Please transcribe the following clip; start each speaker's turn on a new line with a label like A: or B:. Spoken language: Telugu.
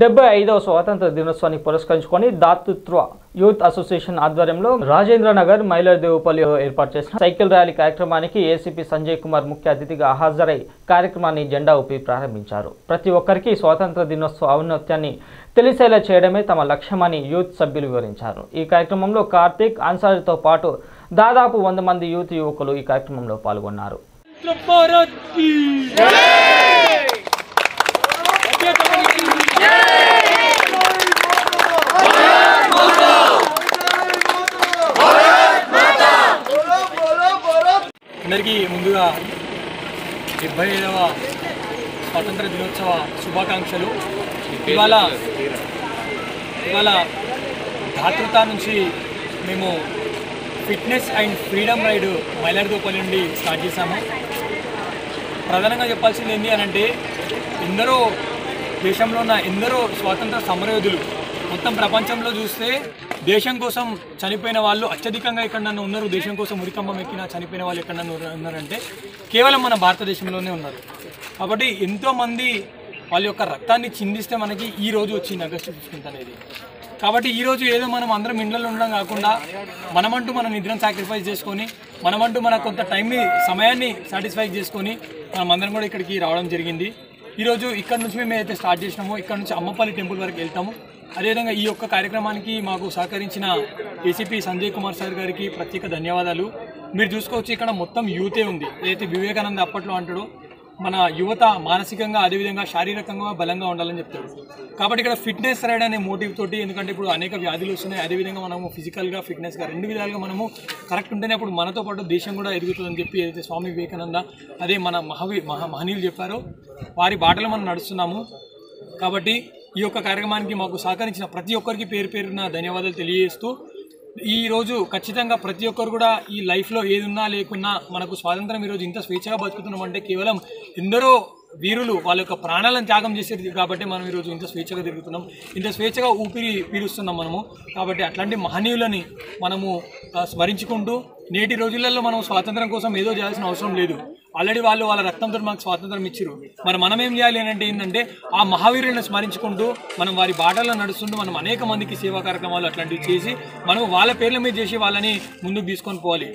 A: డెబ్బై ఐదవ స్వాతంత్ర దినోత్సవాన్ని పురస్కరించుకొని దాతృత్వ యూత్ అసోసియేషన్ ఆధ్వర్యంలో రాజేంద్ర నగర్ మైలర్దేవుపల్లిలో ఏర్పాటు చేసిన సైకిల్ ర్యాలీ కార్యక్రమానికి ఏసీపీ సంజయ్ కుమార్ ముఖ్య అతిథిగా హాజరై కార్యక్రమాన్ని జెండా ఊపి ప్రారంభించారు. ప్రతి ఒక్కరికి స్వాతంత్ర దినోత్సవ ఔన్నత్యాన్ని తెలిసేలా చేయడమే తమ లక్ష్యమని యూత్ సభ్యులు వివరించారు. ఈ కార్యక్రమంలో కార్తీక్ అన్సారీతో పాటు దాదాపు వంద మంది యూత్ యువకులు ఈ కార్యక్రమంలో పాల్గొన్నారు.
B: అందరికీ ముందుగా డెబ్బై ఐదవ స్వాతంత్ర దినోత్సవ శుభాకాంక్షలు. ఇవాళ ఇవాళ ధాతృత నుంచి మేము fitness and freedom ride Mailardevpally నుండి స్టార్ట్ చేశాము. ప్రధానంగా చెప్పాల్సింది ఏంటి అని అంటే ఎందరో దేశంలో ఉన్న ఎందరో స్వాతంత్ర సమరయోధులు మొత్తం ప్రపంచంలో చూస్తే దేశం కోసం చనిపోయిన వాళ్ళు అత్యధికంగా ఎక్కడన్నా ఉన్నారు దేశం కోసం ఉరికంబం ఎక్కిన చనిపోయిన వాళ్ళు ఎక్కడన్నా ఉన్నారు- ఉన్నారంటే కేవలం మన భారతదేశంలోనే ఉన్నారు. కాబట్టి ఎంతోమంది వాళ్ళ యొక్క రక్తాన్ని చిందిస్తే మనకి ఈ రోజు వచ్చింది ఆగస్టు ఫిఫ్టీన్త్ అనేది. కాబట్టి ఈ రోజు ఏదో మనం అందరం ఇండ్లలో ఉండడం కాకుండా మనమంటూ మన నిద్రను సాక్రిఫైస్ చేసుకొని మనమంటూ మన కొంత టైంని సమయాన్ని సాటిస్ఫై చేసుకొని మనం అందరం కూడా ఇక్కడికి రావడం జరిగింది. ఈరోజు ఇక్కడ నుంచి మేము ఏదైతే స్టార్ట్ చేసినామో ఇక్కడ నుంచి అమ్మపల్లి టెంపుల్ వరకు వెళ్తాము. అదేవిధంగా ఈ యొక్క కార్యక్రమానికి మాకు సహకరించిన ఏసీపీ సంజయ్ కుమార్ సార్ గారికి ప్రత్యేక ధన్యవాదాలు. మీరు చూసుకోవచ్చు ఇక్కడ మొత్తం యూతే ఉంది. ఏదైతే వివేకానంద అప్పట్లో అంటాడో మన యువత మానసికంగా అదేవిధంగా శారీరకంగా బలంగా ఉండాలని చెప్తాడు కాబట్టి ఇక్కడ ఫిట్నెస్ రైడ్ అనే మోటివ్ తోటి ఎందుకంటే ఇప్పుడు అనేక వ్యాధులు వస్తున్నాయి. అదేవిధంగా మనము ఫిజికల్గా ఫిట్నెస్గా రెండు విధాలుగా మనము కరెక్ట్ ఉంటేనే అప్పుడు మనతో పాటు దేశం కూడా ఎదుగుతుందని చెప్పి ఏదైతే స్వామి వివేకానంద అదే మన మహావి మహా మహనీయులు చెప్పారో వారి బాటలో మనం నడుస్తున్నాము. కాబట్టి ఈ యొక్క కార్యక్రమానికి మాకు సహకరించిన ప్రతి ఒక్కరికి పేరు పేరున ధన్యవాదాలు తెలియజేస్తూ ఈరోజు ఖచ్చితంగా ప్రతి ఒక్కరు కూడా ఈ లైఫ్లో ఏదున్నా లేకున్నా మనకు స్వాతంత్రం ఈరోజు ఇంత స్వేచ్ఛగా బతుకుతున్నాం అంటే కేవలం ఎందరో వీరులు వాళ్ళ యొక్క ప్రాణాలను త్యాగం చేసేది కాబట్టి మనం ఈరోజు ఇంత స్వేచ్ఛగా తిరుగుతున్నాం. ఇంత స్వేచ్ఛగా ఊపిరి పీలుస్తున్నాం మనము. కాబట్టి అట్లాంటి మహనీయులని మనము స్మరించుకుంటూ నేటి రోజులలో మనం స్వాతంత్రం కోసం ఏదో చేయాల్సిన అవసరం లేదు. ఆల్రెడీ వాళ్ళు వాళ్ళ రక్తంతో మనకు స్వాతంత్రం ఇచ్చారు. మరి మనం ఏం చేయాలి అని అంటే ఏంటంటే ఆ మహావీరులను స్మరించుకుంటూ మనం వారి బాటల్లో నడుస్తుంటూ మనం అనేక మందికి సేవా కార్యక్రమాలు అట్లాంటివి చేసి మనం వాళ్ళ పేర్ల మీద చేసి వాళ్ళని ముందుకు తీసుకొని పోవాలి.